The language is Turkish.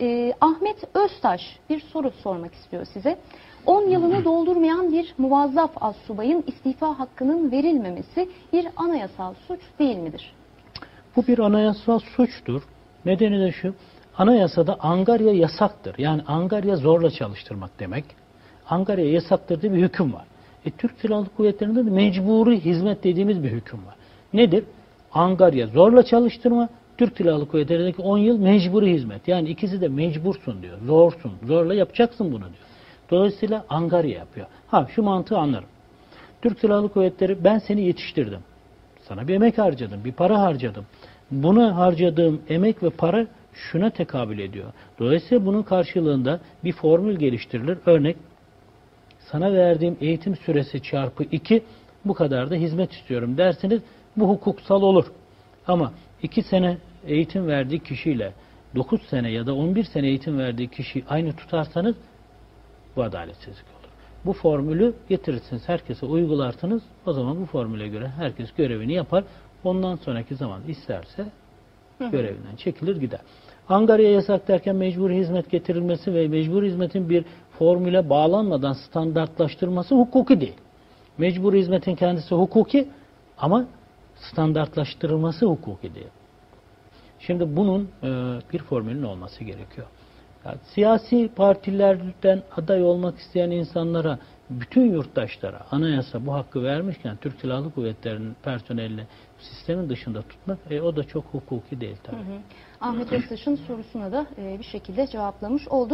e, Ahmet Öztaş bir soru sormak istiyor size. 10 yılını doldurmayan bir muvazzaf astsubayın istifa hakkının verilmemesi bir anayasal suç değil midir? Bu bir anayasal suçtur. Nedeni de şu, anayasada angarya yasaktır. Yani angarya zorla çalıştırmak demek. Angarya yasaktır diye bir hüküm var. E, Türk Silahlı Kuvvetleri'nde de mecburi hizmet dediğimiz bir hüküm var. Nedir? Angarya zorla çalıştırma, Türk Silahlı Kuvvetleri'ndeki 10 yıl mecburi hizmet. Yani ikisi de mecbursun diyor. Zorsun. Zorla yapacaksın bunu diyor. Dolayısıyla angarya yapıyor. Ha şu mantığı anlarım. Türk Silahlı Kuvvetleri ben seni yetiştirdim. Sana bir emek harcadım, bir para harcadım. Buna harcadığım emek ve para şuna tekabül ediyor. Dolayısıyla bunun karşılığında bir formül geliştirilir. Örnek sana verdiğim eğitim süresi çarpı 2 bu kadar da hizmet istiyorum derseniz bu hukuksal olur. Ama 2 sene eğitim verdiği kişiyle 9 sene ya da 11 sene eğitim verdiği kişi aynı tutarsanız bu adaletsizlik olur. Bu formülü getirirsiniz, herkese uygularsınız. O zaman bu formüle göre herkes görevini yapar. Ondan sonraki zaman isterse görevinden çekilir gider. Angarya yasak derken mecbur hizmet getirilmesi ve mecbur hizmetin bir formüle bağlanmadan standartlaştırması hukuki değil. Mecbur hizmetin kendisi hukuki ama standartlaştırılması hukuki değil. Şimdi bunun e, bir formülün olması gerekiyor. Yani siyasi partilerden aday olmak isteyen insanlara, bütün yurttaşlara anayasa bu hakkı vermişken Türk Silahlı Kuvvetleri'nin personelini sistemin dışında tutmak e, o da çok hukuki değil tabii. Ahmet Öztaş'ın sorusuna da e, bir şekilde cevaplamış olduk.